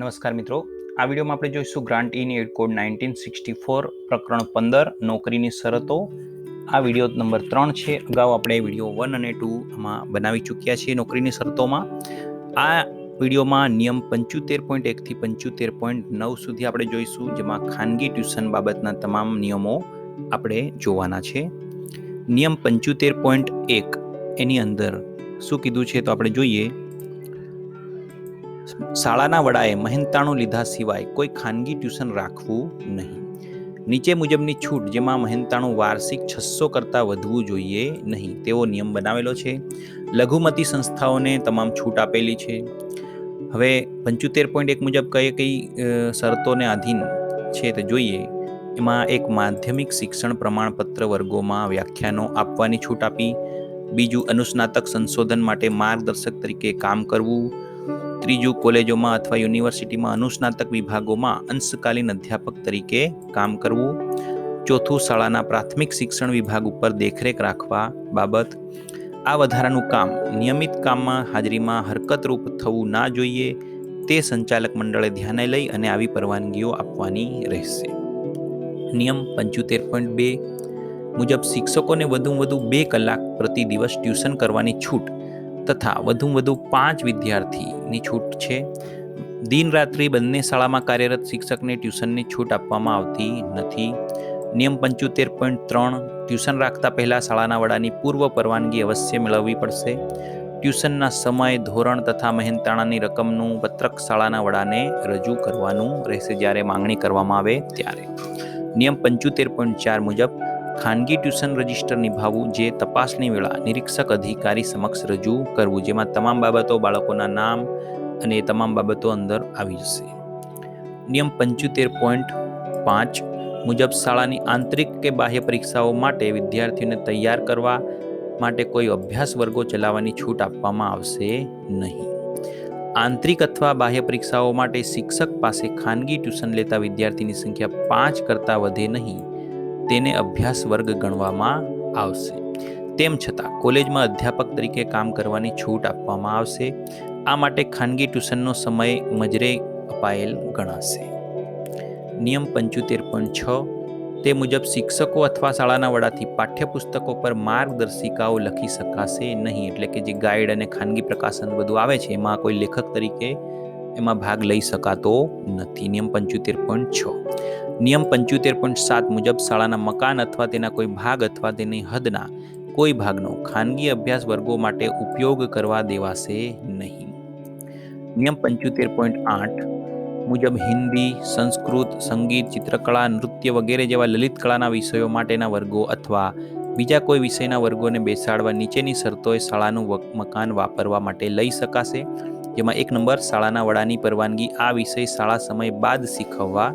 નમસ્કાર મિત્રો. આ વિડીયોમાં આપણે જોઈશું grant in aid code nineteen sixty four પ્રકરણ પંદર, નોકરીની શરતો. આ વીડિયો નંબર ત્રણ છે. અગાઉ આપણે વીડિયો વન અને ટુ આમાં બનાવી ચૂક્યા છીએ નોકરીની શરતોમાં. આ વિડીયોમાં નિયમ પંચોતેર પોઈન્ટ એકથી પંચોતેર પોઈન્ટ નવ સુધી આપણે જોઈશું, જેમાં ખાનગી ટ્યુશન બાબતના તમામ નિયમો આપણે જોવાના છે. નિયમ પંચોતેર પોઈન્ટ એક એની અંદર શું કીધું છે તો આપણે જોઈએ. શાળાના વડાએ મહેનતાણું લીધા સિવાય કોઈ ખાનગી ટ્યુશન રાખવું નહીં. નીચે મુજબની છૂટ, જેમાં મહેનતાણું વાર્ષિક છસો કરતાં વધવું જોઈએ નહીં, તેવો નિયમ બનાવેલો છે. લઘુમતી સંસ્થાઓને તમામ છૂટ આપેલી છે. હવે પંચોતેર પોઈન્ટ એક મુજબ કઈ કઈ શરતોને આધીન છે તે જોઈએ. એમાં એક માધ્યમિક શિક્ષણ પ્રમાણપત્ર વર્ગોમાં વ્યાખ્યાનો આપવાની છૂટ આપી. બીજું અનુસ્નાતક સંશોધન માટે માર્ગદર્શક તરીકે કામ કરવું. ત્રીજું કોલેજોમાં અથવા યુનિવર્સિટીમાં અનુસ્નાતક વિભાગોમાં અંશકાલીન અધ્યાપક તરીકે કામ કરવું. ચોથું, શાળાના પ્રાથમિક શિક્ષણ વિભાગ ઉપર દેખરેખ રાખવા બાબત. આ વધારાનું કામ નિયમિત કામમાં હાજરીમાં હરકતરૂપ થવું ના જોઈએ. તે સંચાલક મંડળે ધ્યાને લઈ અને આવી પરવાનગીઓ આપવાની રહેશે. નિયમ પંચોતેર પોઈન્ટ બે મુજબ શિક્ષકોને વધુ વધુ બે કલાક પ્રતિ દિવસ ટ્યુશન કરવાની છૂટ તથા વધુમાં વધુ પાંચ વિદ્યાર્થીની છૂટ છે. દિન રાત્રિ બંને શાળામાં કાર્યરત શિક્ષકને ટ્યુશનની છૂટ આપવામાં આવતી નથી. નિયમ પંચોતેર પોઈન્ટ ત્રણ, ટ્યુશન રાખતા પહેલાં શાળાના વડાની પૂર્વ પરવાનગી અવશ્ય મેળવવી પડશે. ટ્યુશનના સમય, ધોરણ તથા મહેનતાણાની રકમનું પત્રક શાળાના વડાને રજૂ કરવાનું રહેશે જ્યારે માંગણી કરવામાં આવે ત્યારે. નિયમ પંચોતેર પોઈન્ટ ચાર મુજબ ખાનગી ટ્યુશન રજિસ્ટર નિભાવવું જે તપાસની વેળા નિરીક્ષક અધિકારી સમક્ષ રજૂ કરવું, જેમાં તમામ બાબતો બાળકોના નામ અને તમામ બાબતો અંદર આવી જશે. નિયમ પંચોતેર પોઈન્ટ પાંચ મુજબ શાળાની આંતરિક કે બાહ્ય પરીક્ષાઓ માટે વિદ્યાર્થીઓને તૈયાર કરવા માટે કોઈ અભ્યાસ વર્ગો ચલાવવાની છૂટ આપવામાં આવશે નહીં. આંતરિક અથવા બાહ્ય પરીક્ષાઓ માટે શિક્ષક પાસે ખાનગી ટ્યુશન લેતા વિદ્યાર્થીની સંખ્યા પાંચ કરતાં વધે નહીં. તેને અભ્યાસ વર્ગ ગણવામાં આવશે. તેમ છતાં, કોલેજમાં અધ્યાપક તરીકે કામ કરવાની છૂટ આપવામાં આવશે. આ માટે ખાનગી ટ્યુશનનો સમય મજરે અપાયેલ ગણાશે. નિયમ પંચોતેર પોઈન્ટ છ, તે મુજબ શિક્ષકો અથવા શાળાના વડાથી પાઠ્યપુસ્તકો પર માર્ગદર્શિકાઓ લખી શકાશે નહીં. એટલે કે જે ગાઈડ અને ખાનગી પ્રકાશન બધું આવે છે, એમાં કોઈ લેખક તરીકે એમાં ભાગ લઈ શકાતો નથી. નિયમ પંચોતેર પોઈન્ટ છ. નિયમ પંચોતેર પોઈન્ટ સાત મુજબ શાળાના મકાન અથવા તેના કોઈ ભાગ અથવા તેની હદના કોઈ ભાગનો ખાનગી અભ્યાસ વર્ગો માટે ઉપયોગ કરવા દેવાશે નહીં. નિયમ પંચોતેર પોઈન્ટ આઠ મુજબ હિન્દી, સંસ્કૃત, સંગીત, ચિત્રકળા, નૃત્ય વગેરે જેવા લલિત કળાના વિષયો માટેના વર્ગો અથવા બીજા કોઈ વિષયના વર્ગોને બેસાડવા નીચેની શરતોએ શાળાનું મકાન વાપરવા માટે લઈ શકાશે. જેમાં એક નંબર, શાળાના વડાની પરવાનગી. આ વિષય શાળા સમય બાદ શીખવવા.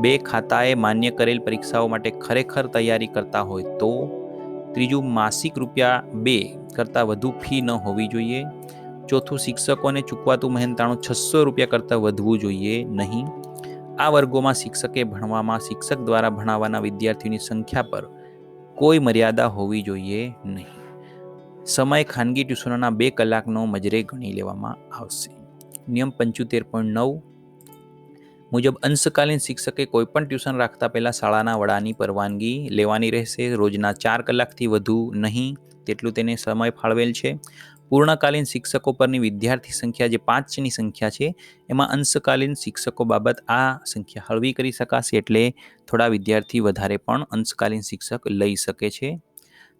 બે ખાતાએ માન્ય કરેલ પરીક્ષાઓ માટે ખરેખર તૈયારી કરતા હોય તો. ત્રીજું, માસિક રૂપિયા બે કરતાં વધુ ફી ન હોવી જોઈએ. ચોથું, શિક્ષકોને ચૂકવાતું મહેનતાણું છસો રૂપિયા કરતાં વધવું જોઈએ નહીં. આ વર્ગોમાં શિક્ષકે ભણવામાં, શિક્ષક દ્વારા ભણાવવાના વિદ્યાર્થીઓની સંખ્યા પર કોઈ મર્યાદા હોવી જોઈએ નહીં. સમય ખાનગી ટ્યુશનોના બે કલાકનો મજરે ગણી લેવામાં આવશે. નિયમ પંચોતેર પોઈન્ટ નવ મુજબ અંશકાલીન શિક્ષકે કોઈપણ ટ્યુશન રાખતા પહેલાં શાળાના વડાની પરવાનગી લેવાની રહેશે. રોજના ચાર કલાકથી વધુ નહીં તેટલું તેને સમય ફાળવેલ છે. પૂર્ણકાલીન શિક્ષકો પરની વિદ્યાર્થી સંખ્યા જે પાંચની સંખ્યા છે, એમાં અંશકાલીન શિક્ષકો બાબત આ સંખ્યા હળવી કરી શકાશે એટલે થોડા વિદ્યાર્થી વધારે પણ અંશકાલીન શિક્ષક લઈ શકે છે.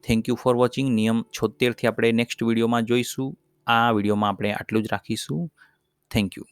થેન્ક યુ ફોર વોચિંગ નિયમ છોતેરથી આપણે નેક્સ્ટ વિડીયોમાં જોઈશું. આ વિડીયોમાં આપણે આટલું જ રાખીશું. Thank you